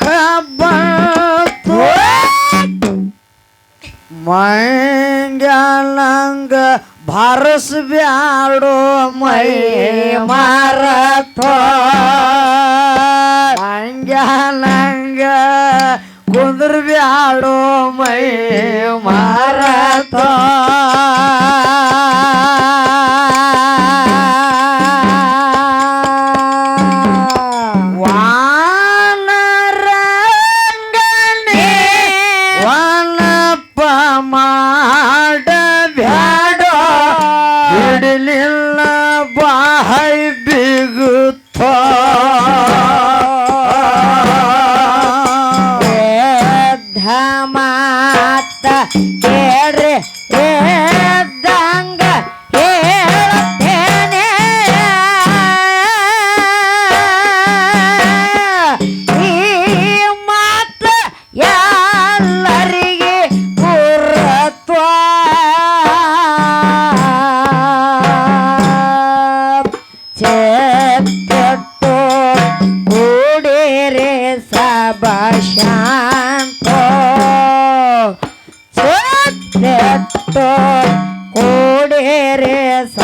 ಯಾಕ ಬಂತು ಬ್ಯಾಡೋ ಭಾರಸ್ಬ್ಯಾಡೋ ಮೈ ಮಾರಥ ಕುಂದ್ರ ಬ್ಯಾಡೋ ಮೈ ಮಾರಥ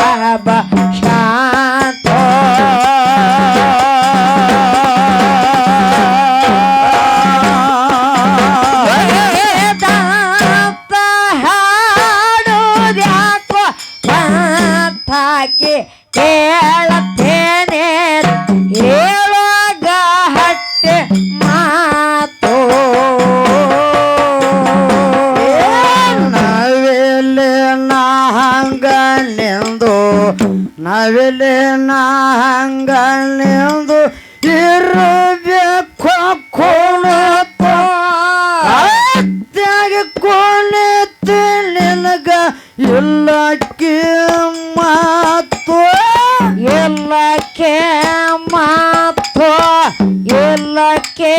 ಕೂಡಿರೆ ಸಬ ನಿನಗ ಇಲ್ಲಕ್ಕೆ ಮಾತು, ಎಲ್ಲಕ್ಕೆ ಮಾತು ಎಲ್ಲಕ್ಕೆ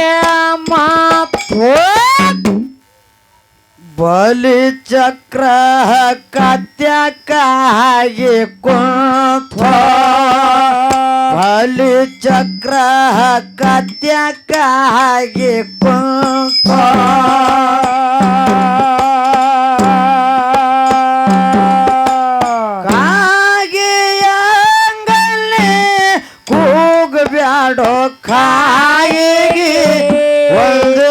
ಮಾತು. ಬಲಿ ಚಕ್ರ ಕತ್ಯಕಾಗಿ ಕುಂತ, ಬಲಿ ಚಕ್ರ ಕತ್ಯಕಾಗಿ ಕುಂತ. ಕಾಯಿಗೆ ಒಂದು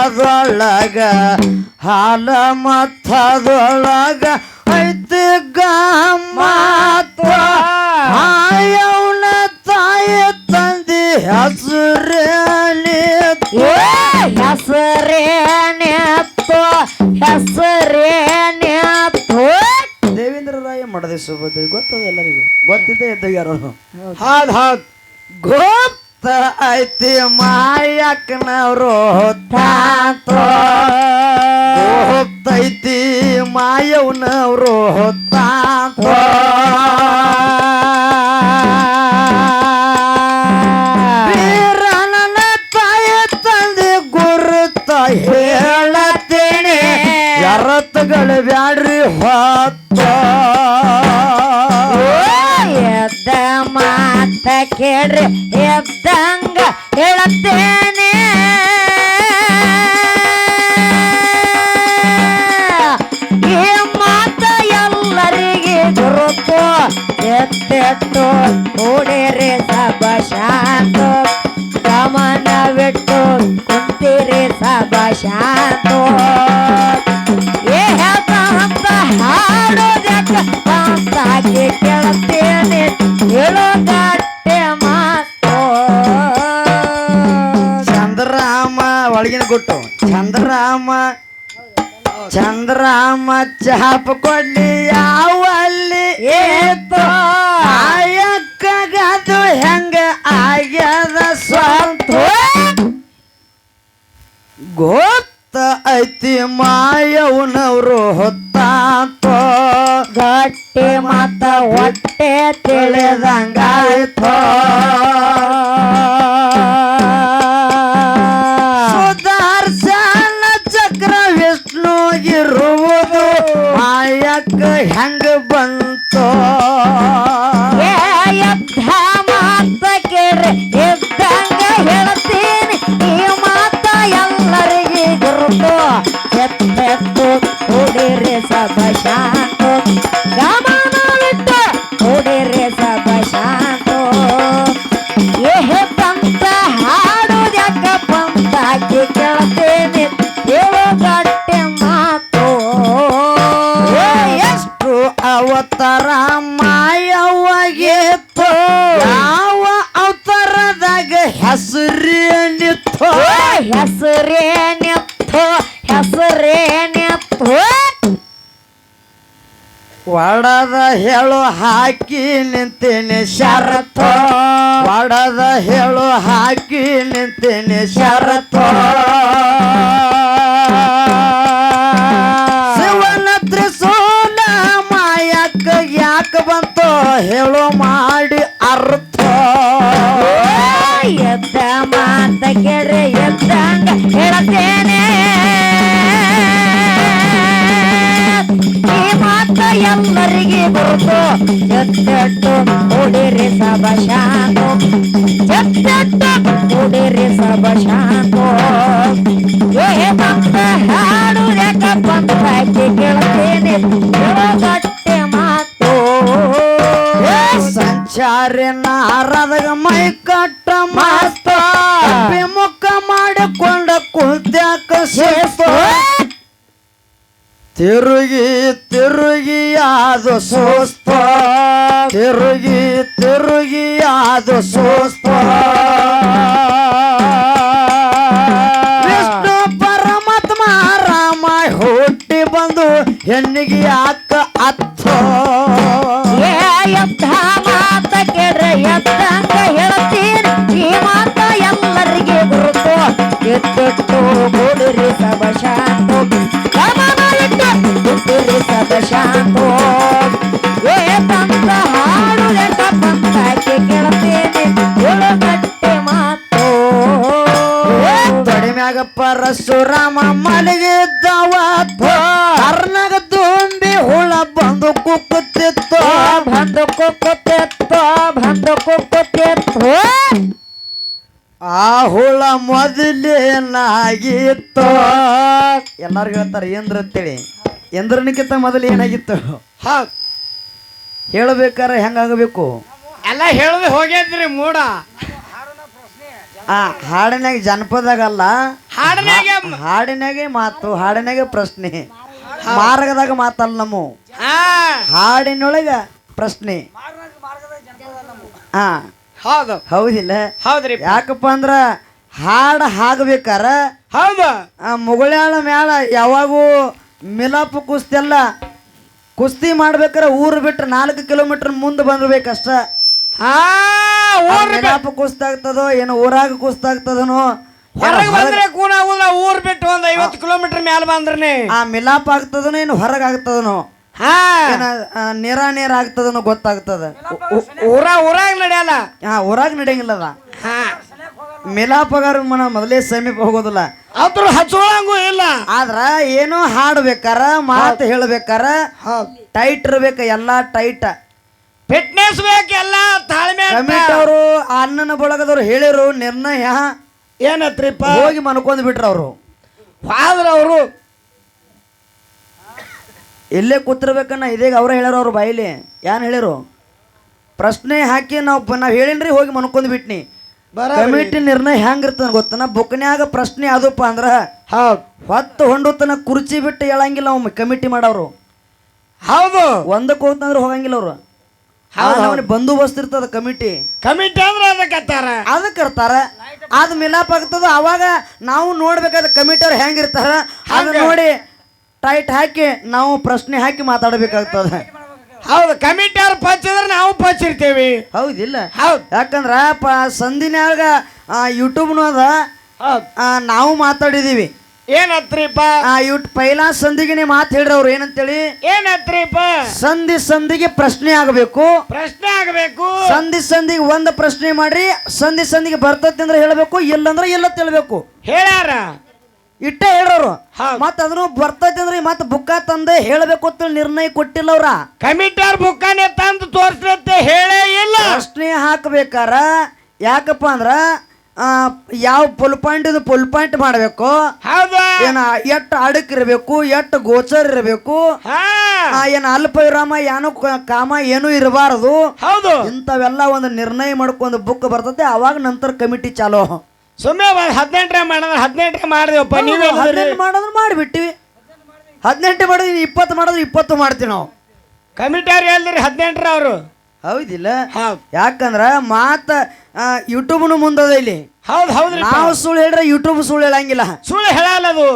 ಮಥದೊಳಗ ಹಾಲ ಮಥದೊಳಗ ಐತಿ ಹಾಯವನ ತಾಯಿ ತಂದಿ ಹೆಸರೇನಿ ಏ ಹೆಸರೇನೆತ್ತೋ ಹೆಸರೇನೆತ್ತೋ ದೇವೇಂದ್ರ ರಾಯ ಮಾಡದೆ ಸುಭದ್ರ ಗೊತ್ತದ ಎಲ್ಲರಿಗೂ? ಗೊತ್ತಿದ್ದೇ ಯಾರು? ಹಾದ್ ಹಾದ್. ಗೊತ್ತ ಐತಿ ಮಾಯಕ್ಕನವ್ರು ಹೊತ್ತಾತೋ ಹೊತ್ತೈತಿ ಮಾಯವ್ನವ್ರು ಹೊತ್ತಾತೋ ವೀರನ ತಾಯಿ ತಂದೆ ಗುರುತ ಹೇಳತ್ತೇನೆ. ಶರತ್ಗಳು ಬ್ಯಾಡ್ರಿ ಹೊತ್ತ. ಎದ್ದ ಮಾತ ಕೇಳ್ರಿ. ಚಂದ್ರಾಮ ಚಾಪ ಕೊಡ್ಲಿ ಯಾವಲ್ಲಿ ಏತೋ? ಆಯಕ್ಕಗದು ಹೆಂಗ ಆಗ್ಯದ ಸ್ವಂತ? ಗೊತ್ತ ಐತಿ ಮಾಯವನವರು ಹೊತ್ತಾತೋ? ಗಟ್ಟಿ ಮತ್ತ ಹೊಟ್ಟೆ ತಿಳಿದಂಗಾಯ್ತೋ? ಸುದರ್ಶನ ಚಕ್ರ ವಿಷ್ಣು ಇರುವುದು হ্যাঁ ಹೆಸರೇನೆತ್ತು ಹೆಸರೇನೆತ್ತು. ಒಡದ ಹೇಳು ಹಾಕಿ ನಿಂತೇನೆ ಶರತ್ ಒಡದ ಹೇಳು ಹಾಕಿ ನಿಂತೇನೆ ಶರತ್ ಶಿವನ ತ್ರಿಶೂಲ ಮಾಯಕ ಯಾಕ ಬಂತು ಹೇಳು ಮಾಡಿ ಅರ್ಥ. ಎದ್ದಂಗ ಹೇಳ್ತೇನೆ ಈ ಮಾತ ಎಲ್ಲರಿಗೆ ಬರುತ್ತು ಎದ್ದೆಟ್ಟು ಓಡಿರಿ ಸಬ ಶಾಂತು ಎದ್ದೆಟ್ಟು ಓಡಿರಿ ಸಬ ಶಾಂತು ಏ ಬಂತ ಹಾಡು ಯಾಕ ಬಂತ ಕೇಳ್ತೇನೆ ಹೇಳೋ ಗಟ್ಟೆ ಮಾತು. ಏ ಸಂಚಾರಿ ನಾರದಾಗ ಮೈ ಕಟ್ಟ ಮಸ್ತ ಮುಖ ಮಾಡಿಕೊಂಡ ಕುಂತ್ಯಾಕ ಸೇಪ ತಿರುಗಿ ತಿರುಗಿ ಅದು ಸೋಸ್ತ ತಿರುಗಿ ತಿರುಗಿ ಅದು ಸುಸ್ತ ವಿಷ್ಣು ಪರಮಾತ್ಮ ರಾಮ ಹುಟ್ಟಿ ಬಂದು ಹೆಣ್ಣಿಗೆ ಯಾಕ ಅರ್ಥ? ಶಾಂತು ಪರಶುರಾಮ ಮಲಗಿದ್ದವ ತುಂಬಿ ಹುಳ ಬಂದು ಕುಕ್ಕುತ್ತಿತ್ತು. ಬಂದು ಕುಕ್ಕುತ್ತೆತ್ತೋ ಬಂದು ಕುಕ್ಕುತ್ತೆತ್ತೋ ಆ ಹುಳ ಮೊದಲೇನಾಗಿತ್ತು. ಎಲ್ಲರಿಗೂ ಹೇಳ್ತಾರೆ, ಏನ್ರ ಅಂತೇಳಿ. ಎಂದ್ರನಿಕ್ಕಿಂತ ಮೊದಲು ಏನಾಗಿತ್ತು? ಹೇಳಬೇಕಾರೆ ಹೆಂಗಾಗಬೇಕು? ಎಲ್ಲ ಹೇಳದೆ ಹೋಗ್ಯದ್ರಿ ಮೂಡ. ಆ ಹಾಡಿನಾಗ ಜನಪದಾಗಲ್ಲ. ಹಾಡಿನಾಗೆ ಹಾಡಿನಾಗೆ ಮಾತು ಹಾಡಿನಾಗೆ ಪ್ರಶ್ನೆ. ಮಾರ್ಗದಾಗ ಮಾತಲ್ಲ ನಮ್ಮ. ಹಾ. ಹಾಡಿನೊಳಗ ಪ್ರಶ್ನೆ. ಹಾ. ಹೌದು. ಹೌದಿಲ್ಲ? ಹೌದ್ರಿ. ಯಾಕಪ್ಪ ಅಂದ್ರ ಹಾಡು ಹಾಗಬೇಕಾರ ಹೌದು. ಆ ಮುಗುಳ್ಯಾಳ ಮ್ಯಾಲ ಯಾವಾಗೂ ಮಿಲಾಪ ಕುಸ್ತಿ ಅಲ್ಲ. ಕುಸ್ತಿ ಮಾಡ್ಬೇಕಾರೆ ಊರು ಬಿಟ್ಟು ನಾಲ್ಕು ಕಿಲೋಮೀಟರ್ ಮುಂದೆ ಬಂದಿರ್ಬೇಕಷ್ಟ. ಹಾ ಮಿಲಾಪ ಕುಸ್ತಿ ಆಗ್ತದೋ ಏನು ಊರಾಗ ಕುಸ್ತಿ ಆಗ್ತದನೋ ಹೊರಗೆ ಬಂದ್ರೆ ಕೂನ ಊರ್ ಬಿಟ್ಟು ಒಂದ್ ಐವತ್ತು ಕಿಲೋಮೀಟರ್ ಮ್ಯಾಲ ಬಂದ್ರೆ ಆ ಮಿಲಾಪ ಆಗ್ತದನೋ ಏನು ಹೊರಗೆ ಆಗ್ತದನೋ? ನೀರ ನೀರ ಆಗ್ತದನೋ ಗೊತ್ತಾಗ್ತದ. ಊರ ಊರಾಗ ನಡೆಯಲ್ಲ. ಹಾ ಊರಾಗ ನಡೆಯಂಗಿಲ್ಲ ಅದ ಹಾ ಮಿಲಾಪಗಾರ ಮನ ಮೊದಲೇ ಸಮೀಪ ಹೋಗೋದಿಲ್ಲ. ಅದ್ರ ಹಚ್ಚೋಳಂಗೂ ಇಲ್ಲ. ಆದ್ರ ಏನೋ ಹಾಡ್ಬೇಕಾರ ಮಾತು ಹೇಳ್ಬೇಕಾರ ಟೈಟ್ ಇರ್ಬೇಕು ಎಲ್ಲಾ ಟೈಟ್ ಫಿಟ್ನೆಸ್ ಬೇಕು ಎಲ್ಲ ತಾಳ್ಮೆ ಅವರು ಅನ್ನನ ಬಳಗದವ್ರು ಹೇಳಿರು ನಿರ್ಣಯ. ಏನತ್ರಿಪ್ಪ? ಹೋಗಿ ಮನ್ಕೊಂಡ್ ಬಿಟ್ರ ಅವರು. ಫಾದರ್ ಅವರು ಇಲ್ಲೇ ಕೂತಿರ್ಬೇಕನ್ನ ಇದೀಗ ಅವ್ರ ಹೇಳ್ಯಾರ ಅವ್ರು ಬಾಯಿಲಿ ಏನ್ ಹೇಳಿರು ಪ್ರಶ್ನೆ ಹಾಕಿ ನಾವು ನಾವು ಹೇಳಿನ್ರಿ ಹೋಗಿ ಮನ್ಕೊಂಡ್ ಬಿಟ್ನಿ. ಕಮಿಟಿ ನಿರ್ಣಯ ಹೆಂಗಿರ್ತದ ಗೊತ್ತನ? ಬುಕ್ನ್ಯಾಗ ಪ್ರಶ್ನೆ ಅದಪ್ಪ ಅಂದ್ರ ಹೌದು. ಹೊತ್ತು ಹೊಂಡುತನ ಕುರ್ಚಿ ಬಿಟ್ಟು ಹೇಳಂಗಿಲ್ಲ ಅವ್ ಕಮಿಟಿ ಮಾಡವ್ರು. ಹೌದು. ಒಂದಕ್ಕೆ ಹೋಗ್ತಂದ್ರೆ ಹೋಗಂಗಿಲ್ಲ ಅವ್ರು. ಅವನ ಬಂದೋಬಸ್ತ್ ಇರ್ತದ ಕಮಿಟಿ. ಕಮಿಟಿ ಅಂದ್ರೆ ಅದಕ್ಕತ್ತಾರ ಅದಕ್ಕೆ ಇರ್ತಾರ ಅದ್ ಮಿಲಾಪ್ ಆಗ್ತದ. ಅವಾಗ ನಾವು ನೋಡ್ಬೇಕಾದ ಕಮಿಟಿಯವ್ರು ಹೆಂಗಿರ್ತಾರ ಅದ್ ನೋಡಿ ಟೈಟ್ ಹಾಕಿ ನಾವು ಪ್ರಶ್ನೆ ಹಾಕಿ ಮಾತಾಡ್ಬೇಕಾಗ್ತದ. ಹೌದು ಕಮಿಟಿ ಅವ್ರು ಪಚ್ಚಿದ್ರೆ ನಾವು ಪಚ್ಚಿರ್ತೇವಿ ಹೌದಿಲ್ಲ ಹೌದು. ಯಾಕಂದ್ರ ಪ ಸಂದಿನ್ಯಾಗ ಯೂಟ್ಯೂಬ್ನು ಅದ. ಆ, ನಾವು ಮಾತಾಡಿದೀವಿ. ಏನತ್ರಿಪ್ಪ? ಆ ಪೈಲಾ ಸಂಧಿಗೆನೆ ಮಾತು ಹೇಳ್ರಿ ಅವ್ರು ಏನಂತೇಳಿ? ಏನತ್ರಿಪ್ಪ? ಸಂಧಿ ಸಂಧಿಗೆ ಪ್ರಶ್ನೆ ಆಗಬೇಕು. ಪ್ರಶ್ನೆ ಆಗಬೇಕು. ಸಂಧಿ ಸಂಧಿಗೆ ಒಂದು ಪ್ರಶ್ನೆ ಮಾಡ್ರಿ ಸಂಧಿ ಸಂಧಿಗೆ ಬರ್ತೈತಿ ಅಂದ್ರೆ ಹೇಳಬೇಕು ಇಲ್ಲಂದ್ರೆ ಇಲ್ಲ ತಿಳ್ಬೇಕು ಹೇಳ್ಯಾರ? ಇಟ್ಟೆ ಹೇಳ್ರವ್ರು. ಮತ್ ಮತ್ತ ಅದನ್ನು ಬರ್ತೈತಿ ಅಂದ್ರೆ ಮತ್ತೆ ಬುಕ್ಕ ತಂದೆ ಹೇಳಬೇಕು ಅಂತ ನಿರ್ಣಯ ಕೊಟ್ಟಿಲ್ಲ ಅವ್ರ. ಕಮಿಟರ್ ಬುಕ್ಕನೆ ತಂದು ತೋರ್ಸತ್ತೆ ಹೇಳೇ ಇಲ್ಲ. ಪ್ರಶ್ನೆ ಹಾಕ್ಬೇಕಾರ. ಯಾಕಪ್ಪ ಅಂದ್ರ ಯಾವ ಫುಲ್ ಪಾಯಿಂಟ್ ಇದು ಫುಲ್ ಪಾಯಿಂಟ್ ಮಾಡಬೇಕು. ಹೌದು? ಏನ ಎಟ್ ಅಡಕ್ ಇರಬೇಕು ಎಟ್ ಗೋಚರ್ ಇರಬೇಕು. ಏನ ಅಲ್ಪ ವಿರಾಮ ಏನು ಕಾಮ ಏನು ಇರಬಾರದು. ಹೌದು. ಇಂಥವೆಲ್ಲ ಒಂದು ನಿರ್ಣಯ ಮಾಡ್ಕೊಂಡು ಬುಕ್ ಬರ್ತದೆ ಅವಾಗ ನಂತರ ಕಮಿಟಿ ಚಾಲೋ. ಸುಮ್ಮನೆ ಹದಿನೆಂಟರ ಮಾಡಿದ್ರೆ ಹದಿನೆಂಟರ ಮಾಡಿದೆವಪ್ಪ ನೀವು ಹದಿನೆಂಟು ಮಾಡೋದ್ರೆ ಮಾಡಿಬಿಟ್ಟಿವಿ. ಹದಿನೆಂಟು ಮಾಡಿದ್ವಿ ಇಪ್ಪತ್ತು ಮಾಡಿದ್ರೆ ಇಪ್ಪತ್ತು ಮಾಡ್ತೀವಿ ನಾವು. ಕಮಿಟಿ ಅವ್ರು ಹೇಳಿದ್ರಿ ಹದಿನೆಂಟರ ಅವರು. ಹೌದಿಲ್ಲ. ಯಾಕಂದ್ರೆ ಮಾತ ಯೂಟ್ಯೂಬ್ನು ಮುಂದದ ಇಲ್ಲಿ. ಹೌದು ಹೌದು ನಾವು ಸುಳ್ಳು ಹೇಳ್ರೆ ಯೂಟ್ಯೂಬ್ ಸುಳ್ಳು ಹೇಳಂಗಿಲ್ಲ. ಸುಳ್ಳು ಹೇಳಲ್ಲ ಅದು.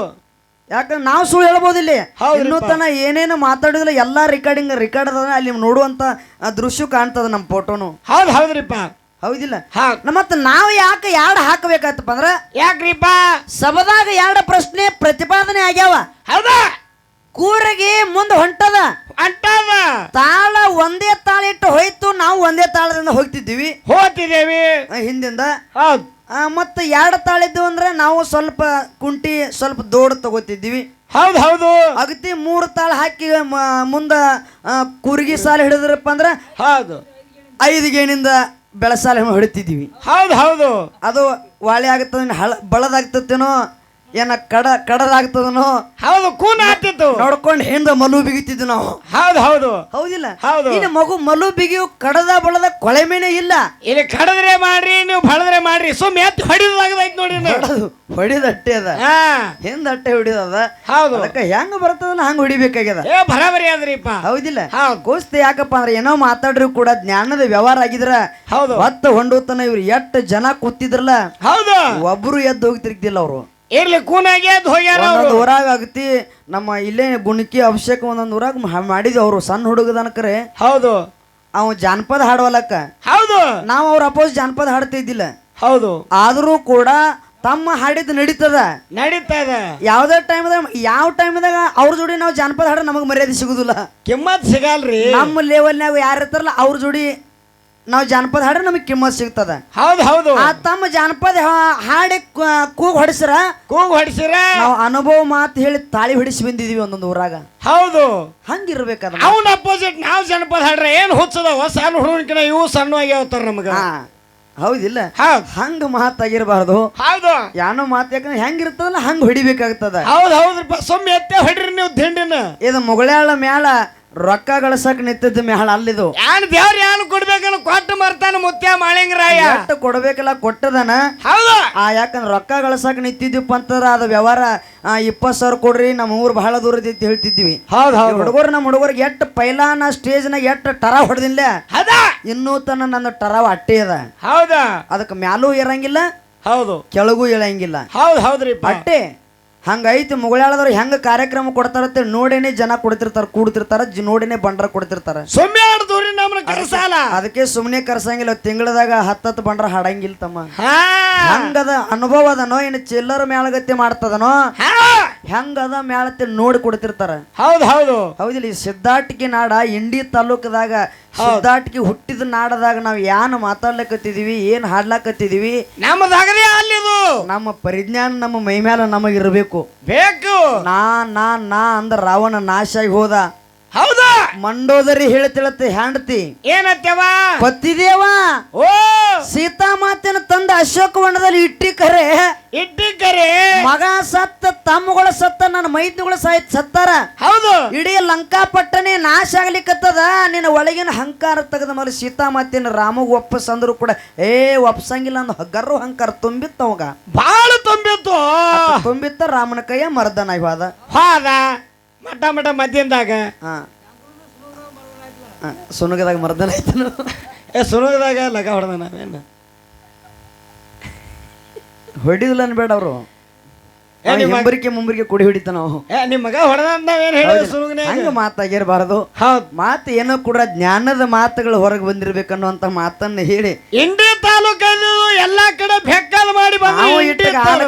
ಯಾಕಂದ್ರೆ ನಾವು ಸುಳ್ಳು ಹೇಳ್ಬೋದು ಇಲ್ಲಿ. ಇನ್ನೂ ತನ ಏನೇನು ಮಾತಾಡಿದ್ರೆ ಎಲ್ಲಾ ರೆಕಾರ್ಡಿಂಗ್ ರೆಕಾರ್ಡ್ ಅದ ಅಲ್ಲಿ ನೋಡುವಂತ ದೃಶ್ಯ ಕಾಣ್ತದ ನಮ್ಮ ಫೋಟೋನು ಹೌದು ಹೌದ್ರಿಪ್ಪ. ಹೌದಿಲ್ಲ. ಮತ್ತೆ ನಾವು ಯಾಕೆ ಯಾಡ್ ಹಾಕಬೇಕಾಯ್ತಪ್ಪ ಅಂದ್ರ ಯಾಕ್ರಿಪ್ಪ? ಸಭದಾಗ ಎರಡ ಪ್ರಶ್ನೆ ಪ್ರತಿಪಾದನೆ ಆಗ್ಯಾವ. ಹೌದಾ? ಕೂರಗಿ ಮುಂದೆ ಹೊಂಟದ. ಅಂಟದ ತಾಳ ಒಂದೇ ತಾಳ ಇಟ್ಟು ಹೋಯ್ತು ನಾವು ಒಂದೇ ತಾಳದಿಂದ ಹೋಗ್ತಿದ್ದೀವಿ. ಹೋಗ್ತಿದ್ದೇವಿ. ಹಿಂದಿಂದ. ಹೌದು. ಮತ್ತೆ ಎರಡು ತಾಳಿದ್ದು ಅಂದ್ರೆ ನಾವು ಸ್ವಲ್ಪ ಕುಂಟಿ ಸ್ವಲ್ಪ ದೋಡ್ ತಗೋತಿದ್ದೀವಿ. ಹೌದು ಹೌದು. ಅಗತಿ ಮೂರು ತಾಳ ಹಾಕಿ ಮುಂದ ಕೂರ್ಗಿ ಸಾಲ ಹಿಡಿದ್ರಪ್ಪ ಅಂದ್ರೆ ಹೌದು. ಐದು ಗೇಣಿಂದ ಬೆಳಸಾಲ ಹೊಡಿತಿದ್ದೀವಿ. ಹೌದು ಹೌದು. ಅದು ವಾಳೆ ಆಗುತ್ತೆ ಹಳ ಬಳದಾಗ್ತತೇನೋ ಏನ ಕಡ ಕಡದಾಗ್ತದನೋ ಹೌದು ಕೂನ ಆಗ್ತಿತ್ತು. ನೋಡ್ಕೊಂಡು ಹಿಂದ ಮಲು ಬಿಗಿತಿದ್ವಿ ನಾವು. ಹೌದು ಹೌದು. ಹೌದಿಲ್ಲ? ಹೌದು. ಇನ್ನು ಮಗು ಮಲು ಬಿಗಿಯು ಕಡದ ಬಳದ ಕೊಳೆಮೇನೆ ಇಲ್ಲ. ಇಲ್ಲಿ ಕಡದ್ರೆ ಮಾಡ್ರಿ ನೀವು ಬಳದ್ರೆ ಮಾಡ್ರಿ. ಸುಮ್ ಎತ್ತು ಹೊಡಿದಾಗದೈತ್ ನೋಡಿ ಹೊಡಿದ ಅಟ್ಟೆ ಅದ. ಹಿಂದ ಅಟ್ಟೆ ಹೊಡಿದದ ಹೌದು. ಅದಕ್ಕೆ ಹೆಂಗ ಬರ್ತದ ಹಂಗ ಹೊಡಿಬೇಕಾಗ್ಯದ. ಏ ಬರಾಬರಿ ಅದ್ರಿಪ್ಪ ಹೌದಿಲ್ಲ. ಗೋಸ್ತಿ ಯಾಕಪ್ಪ ಅಂದ್ರೆ ಏನೋ ಮಾತಾಡ್ರಿ ಕೂಡ ಜ್ಞಾನದ ವ್ಯವಹಾರ ಆಗಿದ್ರ. ಹೌದು. ಹೊತ್ತ ಹೊಂಡೋತನ ಇವ್ರು ಎಷ್ಟು ಜನ ಕೂತಿದ್ರಲ್ಲ. ಹೌದು. ಒಬ್ರು ಎದ್ದು ಹೋಗ್ತಿರ್ತಿಲ್ಲ ಅವರು. ಇರ್ಲಿ ಕೂನಾಗೆ ಹೋಗ್ಯಾರ ಒಂದೊಂದು ಅವರು. ಊರಾಗ ಆಗತಿ ನಮ್ಮ ಇಲ್ಲೇ ಗುಣಕಿ ಅಭಿಷೇಕ ಒಂದೊಂದು ಊರಾಗ ಮಾಡಿದ ಮಾಡಿದ್ವಿ ಅವರು ಸಣ್ಣ ಹುಡುಗದನಕರೆ ಹೌದು. ಅವ ಜಾನಪದ ಹಾಡುವಲಕ್ಕ. ಹೌದು. ನಾವು ಅವ್ರ ಅಪೋಸ್ ಜಾನಪದ ಹಾಡ್ತಿದ್ದಿಲ್ಲ ಹೌದು. ಆದರೂ ಕೂಡ ತಮ್ಮ ಹಾಡಿದ್ ನಡೀತದ. ನಡೀತದ ಇದೆ. ಯಾವ್ದೇ ಟೈಮ್ದಾಗ ಯಾವ ಟೈಮ್ದಾಗ ಅವ್ರ ಜೋಡಿ ನಾವು ಜಾನಪದ ಹಾಡ ನಮಗೆ ಮರ್ಯಾದೆ ಸಿಗುದಿಲ್ಲ. ಕಿಮ್ಮತ್ ಸಿಗಲ್ರಿ. ನಮ್ಮ ಲೆವೆಲ್ನಾಗ ಯಾರು ಇರ್ತಾರಲ್ಲ ಅವ್ರ ಜೋಡಿ ನಾವು ಜಾನಪದ ಹಾಡ್ರೆ ನಮಗೆ ಕಿಮ್ಮತ್ ಸಿಗ್ತದ. ಹೌದು ಹೌದು. ಆ ತಮ್ಮ ಜಾನಪದ ಹಾ- ಹಾಡಿ ಕು- ಕೂಗ್ ಹೊಡಿಸ್ರ? ಕೂಗ್ ಹೊಡಿಸಿರ? ನಾವು ಅನುಭವ ಮಾತು ಹೇಳಿ ತಾಳಿ ಹೊಡಿಸಿ ಬಂದಿದೀವಿ ಒಂದೊಂದು ಊರಾಗ. ಹೌದು. ಹಂಗಿರ್ಬೇಕದ ಅವ್ನ ಅಪೋಸಿಟ್ ನಾವು ಜನಪದ ಹಾಡ್ರೆ ಏನ್ ಹುಚ್ಚದವ ಸಣ್ಣ ಹುಡುಗನ ಇವು ಸಣ್ಣವಾಗಿ ಹೋಗ್ತಾರ ನಮಗ. ಹಾ ಹೌದಿಲ್ಲ ಹೌದು. ಹಂಗ ಮಾತಾಗಿರ್ಬಾರ್ದು. ಹೌದು. ಯಾನೋ ಮಾತು ಯಾಕಂದ್ರೆ ಹೆಂಗಿರ್ತದಲ್ಲ ಹಂಗ ಹೊಡಿಬೇಕಾಗ್ತದ. ಹೌದು ಹೌದ್ರಿಪ್ಪ. ಸುಮ್ಮ ಎತ್ತೆ ಹೊಡ್ರಿ ನೀವು ದಿಂಡಿನ. ಇದು ಮೊಗಳಾಳ ಮ್ಯಾಲ ರೊಕ್ಕ ಗಳಸಕ್ ನಿಂತಿದ್ದ ಮ್ಯಾಳ ಅಲ್ಲಿದು. ಯಾನ್ ದೇವ್ರ ಯಾನ್ ಕೊಡ್ಬೇಕನ್ನ ಕೊಟ್ಟು ಮರ್ತಾನ ಮುತ್ಯ ಮಾಳಿಂಗರಾಯ? ಎಷ್ಟು ಕೊಡ್ಬೇಕಲ್ಲ ಕೊಟ್ಟದನ? ಹೌದು. ಆ ಯಾಕಂದ್ರೆ ರೊಕ್ಕ ಗಳಸಕ್ ನಿಂತಿದ್ವಿಪ್ಪ ಅಂತಂದ್ರ ಅದು ವ್ಯವಹಾರ ಇಪ್ಪತ್ತು ಸಾವಿರ ಕೊಡ್ರಿ ನಮ್ಮ ಊರು ಬಹಳ ದೂರ ಅಂತ ಹೇಳ್ತಿದ್ವಿ. ಹೌದು ಹೌದು. ಹುಡುಗರು ನಮ್ಮ ಹುಡುಗರಿಗೆ ಎಷ್ಟು ಪೈಲಾನ ಸ್ಟೇಜ್ನಾಗ ಎಷ್ಟು ಟರ ಹೊಡೆದಿಲ್ಲ. ಅದ ಇನ್ನೂ ತನ ನನ್ನ ಟರಾವ್ ಅಟ್ಟೆ ಅದ. ಹೌದಾ? ಅದಕ್ಕೆ ಮ್ಯಾಲೂ ಇರಂಗಿಲ್ಲ ಹೌದು. ಕೆಳಗೂ ಇಳಂಗಿಲ್ಲ. ಹೌದು ಹೌದ್ರಿ ಅಟ್ಟೆ. ಹಂಗೈತಿ ಮುಗಳಾಳದವ್ರು ಹೆಂಗ ಕಾರ್ಯಕ್ರಮ ಕೊಡ್ತಾರತ್ತೆ ನೋಡೇನೆ ಜನ ಕೊಡ್ತಿರ್ತಾರ ಕೂಡ್ತಿರ್ತಾರ ನೋಡಿನೇ ನೋಡೇನೆ ಬಂಡ್ರ ಕೊಡ್ತಿರ್ತಾರ. ಸುಮ್ಮನೆ ಆಡ್ದವ್ರಿ ನಮ್ಮನ್ನ ಕರ್ಸಾಲ. ಅದಕ್ಕೆ ಸುಮ್ಮನೆ ಕರ್ಸಂಗಿಲ್ಲ ತಿಂಗಳದಾಗ ಹತ್ತತ್ತು ಬಂಡ್ರ ಹಾಡಂಗಿಲ್ಲ ತಮ್ಮ ಹಾ. ಹಂಗದ ಅನುಭವ ಅದನೋ ಏನು ಚಿಲ್ಲರ ಮ್ಯಾಳಗತ್ತೆ ಮಾಡ್ತದನೋ? ಹಾ. ಹೆಂಗದ ಮೇಳತಿ ನೋಡಿ ಕೊಡ್ತಿರ್ತಾರ? ಹೌದು ಹೌದು. ಹೌದಿಲ್ಲ ಈ ಸಿದ್ದಾಟಿಕೆ ನಾಡ ಇಂಡಿ ತಾಲೂಕದಾಗ ಸಿದ್ದಾಟಿಕೆ ಹುಟ್ಟಿದ ನಾಡದಾಗ ನಾವು ಏನ್ ಮಾತಾಡ್ಲಕತ್ತಿದೀವಿ ಏನ್ ಹಾಡ್ಲಾಕತ್ತಿದೀವಿ? ನಮ್ಮದಾಗದೇ ಅಲ್ಲಿದು ನಮ್ಮ ಪರಿಜ್ಞಾನ ನಮ್ಮ ಮೈ ಮ್ಯಾಲ ನಮಗಿರ್ಬೇಕು. ಬೇಕು. ನಾ ನಾ ನಾ ಅಂದ್ರ ರಾವಣ ನಾಶ ಆಗಿ ಹೋದ. ಹೌದು? ಮಂಡೋದರಿ ಹೇಳ್ತಿಳತ್ತೆ ಹೆಂಡತಿ ಏನತ್ತವ ಪತಿದೇವ ಓ! ಸೀತಾ ಮಾತಿನ ತಂದ ಅಶೋಕ ವನದಲ್ಲಿ ಇಟ್ಟಿ ಕರೆ. ಇಟ್ಟಿ ಕರೆ? ಮಗ ಸತ್ತ ತಮ್ಮಗಳ ಸತ್ತ ನನ್ನ ಮೈದುಗಳ ಸಾಯ್ತ ಸತ್ತಾರ. ಹೌದು. ಇಡೀ ಲಂಕಾಪಟ್ಟಣೆ ನಾಶ ಆಗ್ಲಿಕ್ಕತ್ತದ ನಿನ್ನ ಒಳಗಿನ ಹಂಕಾರ ತೆಗೆದ ಮೇಲೆ ಸೀತಾಮಾತೆನ ರಾಮಗ್ ಒಪ್ಪಸ್ ಅಂದ್ರು ಕೂಡ ಏ ಒಪ್ಸಂಗಿಲ್ಲ ಅಂದ ಹಗ್ಗರು ಹಂಕಾರ ತುಂಬಿತ್ತ ಅವಾಗ. ಬಾಳ ತುಂಬಿತ್ತು. ತುಂಬಿತ್ತ ರಾಮನ ಕೈಯ ಮರ್ದನ ಇವಾದ ಹೋದ. ಮಠ ಮಠ ಮಧ್ಯದಾಗ. ಹಾ. ಸುನಗದಾಗ ಮರ್ದನ ಆಯ್ತನು ಏ ಸುನಗದಾಗ ಲಗ ಹೊಡೆದ ನಾವೇನು? ಹೊಡಿದಿಲ್ಲ ಅನ್ಬೇಡ ಅವರು. ಹಿಂಬರಿಕೆ ಮುಂಬರಿಕೆ ಕುಡಿ ಹೊಡಿತಾನ ನಾವು ಏ ನಿಮ್ಮ ಮಗ ಹೊಡೆದ ಅಂತ ನಾವೇನು ಹೇಳಿದ ಸುನಗನೆ ಹಂಗ ಮಾತಾಗಿರ್ಬಾರ್ದು ಹೌದು. ಮಾತು ಏನೋ ಕೂಡ ಜ್ಞಾನದ ಮಾತುಗಳು ಹೊರಗೆ ಬಂದಿರ್ಬೇಕನ್ನುವಂತ ಮಾತನ್ನ ಹೇಳಿ. ಇಂಡಿ ತಾಲೂಕಲ್ಲಿ ಎಲ್ಲಾ ಕಡೆ ಬೆಕ್ಕಲ್ ಮಾಡಿ ಬಂದ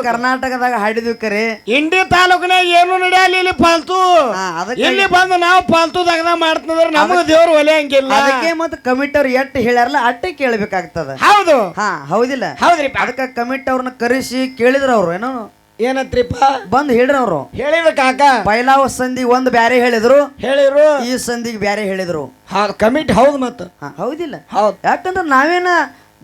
ಕರ್ನಾಟಕದಾಗ ಹಾಡಿದ್ವಿ ಕರೆ. ಇಂಡಿ ತಾಲೂಕಿನಾಗ ಏನು ನಡೆಯಲ್ಲ ಇಲ್ಲಿ ಪಾಲ್ತು. ಹಾ, ಅದಕ್ಕೆ- ಇಲ್ಲಿ ಬಂದು ನಾವು ಪಾಲ್ತು ತಗದ ಮಾಡ್ತಂದ್ರ ನಮಗ ದೇವ್ರ ಒಲೆ ಹಂಗಿಲ್ಲ. ಅದಕ್ಕೆ ಮತ್ತೆ ಕಮಿಟಿ ಅವ್ರು ಎಟ್ಟು ಹೇಳ್ಯಾರಲ್ಲ ಅಟ್ಟೆ ಕೇಳ್ಬೇಕಾಗ್ತದ. ಹೌದು. ಹಾ ಹೌದಿಲ್ಲ. ಹೌದ್ರಿ ಅದಕ್ಕೆ ಕಮಿಟ್ ಅವ್ರನ್ನ ಕರೆಸಿ ಕೇಳಿದ್ರ ಅವ್ರು ಏನೋ. ಏನತ್ರಿಪ್ಪ? ಬಂದ್ ಹೇಳ್ರಿ ಅವ್ರು. ಹೇಳಿದ ಕಾಕ. ಪೈಲಾವ್ ಸಂಧಿ ಒಂದ್ ಬ್ಯಾರೆ ಹೇಳಿದ್ರು. ಹೇಳಿದ್ರು ಈ ಸಂಧಿಗೆ ಬ್ಯಾರೆ ಹೇಳಿದ್ರು. ಹೌದು ಕಮಿಟಿ ಹೌದು ಮತ್ತ ಹಾ ಹೌದಿಲ್ಲ. ಹೌದು. ಯಾಕಂದ್ರೆ ನಾವೇನ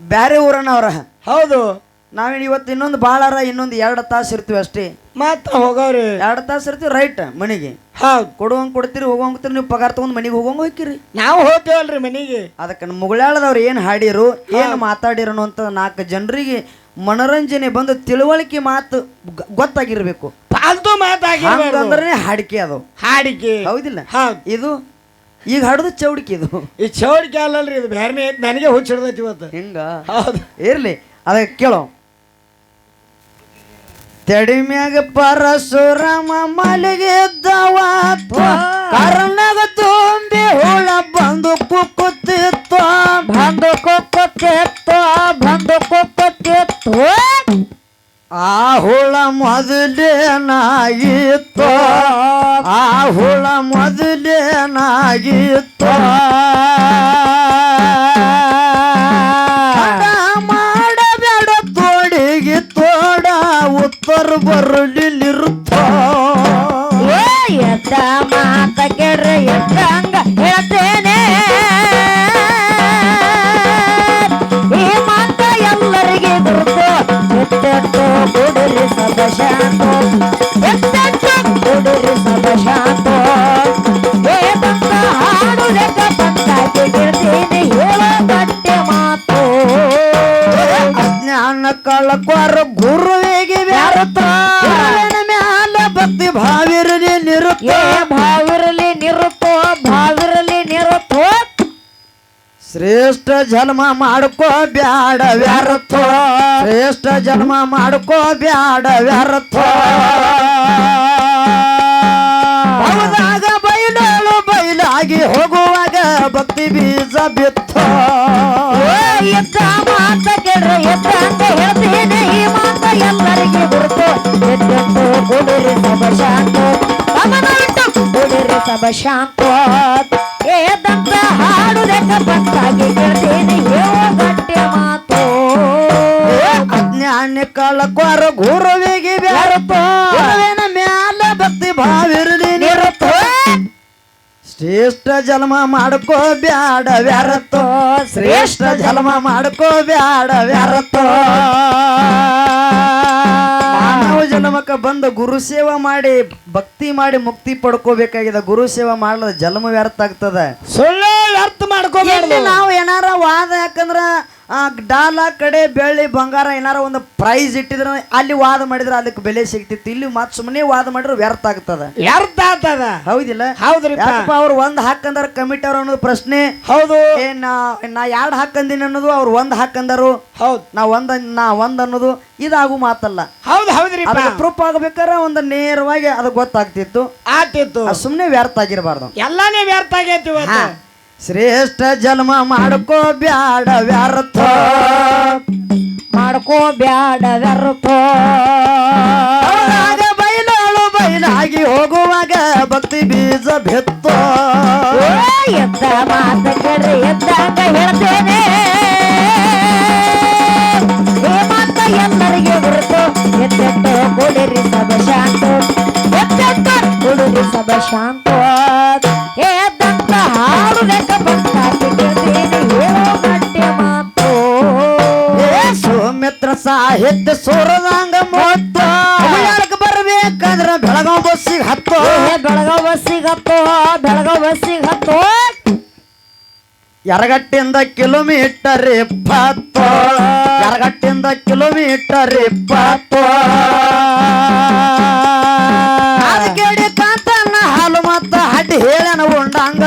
ಬ್ಯಾರೆ ಊರನ್ನ ಅವ್ರ ಹೌದು. ನಾವೇನ್ ಇವತ್ತು ಇನ್ನೊಂದು ಬಾಳಾರ ಇನ್ನೊಂದು ಎರಡು ತಾಸು ಇರ್ತೀವಿ ಅಷ್ಟೇ. ಮತ್ತ ಹೋಗವ್ರಿ. ಎರಡು ತಾಸು ಇರ್ತೀವಿ ರೈಟ್ ಮನೆಗೆ. ಹೌದು. ಕೊಡುವಂಗ್ ಕೊಡ್ತೀರಿ ಹೋಗೋಂಗ್ ನೀವು ಪಗಾರ ತಗೊಂಡ್ ಮನೆಗೆ ಹೋಗೋಂಗ್ ಹೋಗ್ತೀರಿ. ನಾವು ಹೋಗ್ತೇವಲ್ರಿ ಮನೆಗೆ. ಅದಕ್ಕೆ ಮುಗಳಾಳದವ್ರು ಏನು ಹಾಡಿರು ಏನು ಮಾತಾಡಿರು ಅಂತ ನಾಲ್ಕು ಜನರಿಗೆ ಮನೋರಂಜನೆ ಬಂದು ತಿಳುವಳಿಕೆ ಮಾತು ಗೊತ್ತಾಗಿರ್ಬೇಕು. ಫಾಲ್ತು ಮಾತಾಗಿ ಹಂಗಂದ್ರೆ ಹಾಡಿಕೆ ಅದು. ಹಾಡಿಕೆ. ಹೌದಿಲ್ಲ? ಹೌದು. ಇದು ಈಗ ಹಾಡುದು ಚೌಡಿಕೆ ಇದು. ಈ ಚೌಡಿಕೆ ಅಲ್ಲಲ್ರಿ ಇದು ಬೇರೆ ನನಗೆ ಹುಚ್ಚಿಡ್ದೈತಿ ಇವತ್ತು. ಹಿಂಗ? ಹೌದು. ಇರ್ಲಿ ಅದಕ್ಕೆ ಕೇಳೋ. ತೆಡಿಮ್ಯಾಗ ಪರಶುರಾಮ ಮಲಗಿದ್ದವ. ಕರ್ಣಗ ತುಂಬಿ ಹುಳ ಬಂದು ಕುಕ್ಕುತ್ತಿತ್ತು. ಬಂದು ಕುಕ್ಕುತ್ತಿತ್ತು ಬಂದು ಕುಕ್ಕುತ್ತಿತ್ತು. ಆ ಹುಳ ಮೊದಲೇನಾಗಿತ್ತು. ಆ ಹುಳ ಮೊದಲೇನಾಗಿತ್ತು. ಭಾವಿರಲಿ ನಿರುತ್ತೋ ಭಾವಿರಲಿ ನಿರುತ್ತೋ ಶ್ರೇಷ್ಠ ಜನ್ಮ ಮಾಡ್ಕೋ ಬ್ಯಾಡ ವ್ಯರ್ಥೋ. ಶ್ರೇಷ್ಠ ಜನ್ಮ ಮಾಡ್ಕೋ ಬ್ಯಾಡ ವ್ಯರ್ಥೋ. ಹೌದಾಗ ಬೈಲಾಳು ಬೈಲಾಗಿ ಹೋಗುವಾಗ ಭಕ್ತಿ ಬೀಜ ಬಿತ್ತ. ಎದ್ದ ಮಾತ ಕೇಳ್ರೆ ಎತ್ತ ಅಂತ ಹೇಳ್ತೇನೆ. ಈ ಮಾತ ಎಲ್ಲರಿಗೆ ಗುರುತು. ಎದ್ದೆದ್ದು ಕುಡಿರಿ ಸಭ ಶಾಂತ. ಕುಡಿರಿ ಸಭ ಶಾಂತ. ಏದಂತ ಹಾಡು ಲೆಕ್ಕ ಬಂದಾಗಿ ಕೇಳ್ತೇನೆ. ಹೇಳೋ ಗಟ್ಟೆ ಮಾತು. ಅಜ್ಞಾನ ಕಳಕ್ವಾರ ಗುರುವಿಗೆ ವ್ಯಾರಥ ಶ್ರೇಷ್ಠ ಜನ್ಮ ಮಾಡ್ಕೋ ಬ್ಯಾಡ ವ್ಯಾರತೋ ಶ್ರೇಷ್ಠ ಜನ್ಮ ಮಾಡ್ಕೋ ಬ್ಯಾಡ ವ್ಯಾರತೋ ಮಾನವ ಜನ್ಮಕ್ಕೆ ಬಂದ ಗುರು ಸೇವಾ ಮಾಡಿ, ಭಕ್ತಿ ಮಾಡಿ ಮುಕ್ತಿ ಪಡ್ಕೋಬೇಕಾಗಿದೆ. ಗುರು ಸೇವಾ ಮಾಡಿದ ಜನ್ಮ ವ್ಯರ್ಥ ಆಗ್ತದ. ಸುಳ್ಳು ವ್ಯರ್ಥ ಮಾಡ್ಕೋಬಾರ್ದು ಇಲ್ಲಿ ನಾವು ಏನಾರ ವಾದ ಯಾಕಂದ್ರ ಡಾಲ ಕಡೆ ಬೆಳ್ಳಿ ಬಂಗಾರ ಏನಾರ ಒಂದು ಪ್ರೈಸ್ ಇಟ್ಟಿದ್ರ ಅಲ್ಲಿ ವಾದ ಮಾಡಿದ್ರೆ ಅದಕ್ಕೆ ಬೆಲೆ ಸಿಗ್ತಿತ್ತು. ಇಲ್ಲಿ ಮತ್ ಸುಮ್ಮನೆ ವಾದ ಮಾಡಿದ್ರೆ ವ್ಯರ್ಥ ಆಗ್ತದ. ವ್ಯರ್ಥ ಆಗ್ತದ. ಹೌದಿಲ್ಲ? ಯಾಕಪ್ಪ ಅವ್ರು ಒಂದ್ ಹಾಕಂದಾರ ಕಮಿಟಿ ಅವ್ರ ಅನ್ನೋದು ಪ್ರಶ್ನೆ. ಹೌದು. ನಾ ನಾ ಎರಡು ಹಾಕಂದಿನ ಅನ್ನೋದು ಅವ್ರು ಒಂದ್ ಹಾಕಂದರು ಹೌದು. ನಾ ಒಂದ್ ನಾ ಒಂದ್ ಅನ್ನೋದು ಇದಾಗು ಮಾತಲ್ಲ. ಹೌದು ಹೌದ್ರಿ ಪ್ರೂಫ್ ಆಗ್ಬೇಕಾದ್ರೆ ಒಂದು ನೇರವಾಗಿ ಅದು ಗೊತ್ತಾಗ್ತಿತ್ತು. ಆಗ್ತಿತ್ತು. ಸುಮ್ಮನೆ ವ್ಯರ್ಥ ಆಗಿರಬಾರ್ದು. ಎಲ್ಲಾನೇ ವ್ಯರ್ಥ ಆಗೈತಿ ಶ್ರೇಷ್ಠ ಜನ್ಮ ಮಾಡ್ಕೋ ಬ್ಯಾಡ ವ್ಯರ್ಥ. ಮಾಡ್ಕೋ ಬ್ಯಾಡ ವ್ಯರ್ಥ. ಬೈಲಾಳು ಬೈಲಾಗಿ ಹೋಗುವಾಗ ಭಕ್ತಿ ಬೀಜ ಬಿತ್ತೋ. ಎತ್ತ ಎದ್ದ ಮಾತ ಕೇಳ್ರಿ ಎದ್ದಾಗ ಹೇಳ್ತೇನೆ. ಹೇಮಂತ ಮಾತ ಎಲ್ಲರಿಗೆ ಹೊರತು ಎದ್ದೆಟ್ಟು ಕೊಡಿರಿ ಸಬ ಶಾಂತ. ಎದ್ದೆಟ್ಟು ಕೊಡಿರಿ ಸಬ ಶಾಂತ. ಮಾತು. ಸೌಮಿತ್ರ ಸಾಹಿತ್ಯ ಸುರದಂಗ ಮೊತ್ತ ಬರ್ಬೇಕಂದ್ರ ಬೆಳಗಾವ್ ಬಸ್ಸಿಗೆ ಹತ್ತು. ಬೆಳಗಾವ್ ಬಸ್ಸಿಗೆ ಹತ್ತೋ ಬೆಳಗಾವ್ ಬಸ್ಸಿಗೆ ಹತ್ತೋ. ಎರಗಟ್ಟಿಂದ ಕಿಲೋಮೀಟರ್ ಇಪ್ಪತ್ತು. ಎರಗಟ್ಟಿಂದ ಕಿಲೋಮೀಟರ್ ಇಪ್ಪತ್ತು. ಕೇಳಿ ಕಾಂತನ ಹಾಲು ಮತ್ತ ಹಡ್ಡಿ ಹೇಳನ ಉಂಡಂಗ.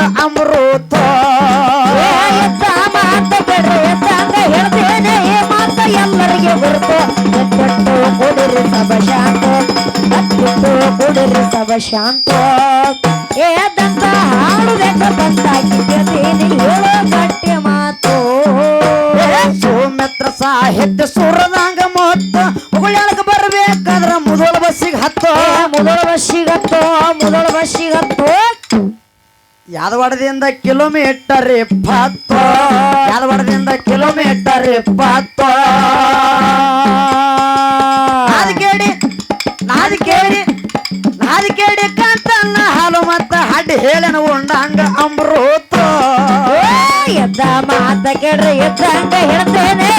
ಗುರುತು ಎದ್ದೆಟ್ಟು ಕುಡಿರಿ ಸಬ ಶಾಂತ ಎದ್ದೆಟ್ಟು ಕುಡಿರಿ ಸಬ ಶಾಂತ. ಏದಂತ ಎದ್ದಂತ ಹಾಡು ಲೆಕ್ಕ ಬಂತಾಗಿ ಕೇಳ್ತೀನಿ ಹೇಳೋ ಗಟ್ಟಿ ಮಾತು. ಸೌಮಿತ್ರ ಸಾಹಿತ್ಯ ಸುರದಂಗ ಮೊತ್ತ ಹುಗುಳ್ಯಾಳಕ್ಕೆ ಬರಬೇಕಾದ್ರೆ ಮುದೋಳ ಬಸ್ಸಿಗೆ ಹತ್ತೋ. ಮುದಳ ಮೊದಲ ಮುದಳ ಬಸ್ಸಿಗತ್ತೋ ಯಾದವಾಡದಿಂದ ಕಿಲೋಮೀಟರ್ ಇಪ್ಪತ್ತು ಯಾದವಾಡದಿಂದ ಕಿಲೋಮೀಟರ್ ಇಪ್ಪತ್ತು ನಾದು ಕೇಳಿ ನಾದು ಕೇಳಿ ನಾದು ಕೇಳಿ ಕಾಂತನ್ನ ಹಾಲು ಮತ್ತ ಹಡ್ಡಿ ಹೇಳನ ಉಂಡಂಗ ಅಮೃತ. ಎದ್ದ ಮಾತ ಕೇಳ್ರಿ ಎದ್ದಂಗ ಹೇಳ್ತೇನೆ.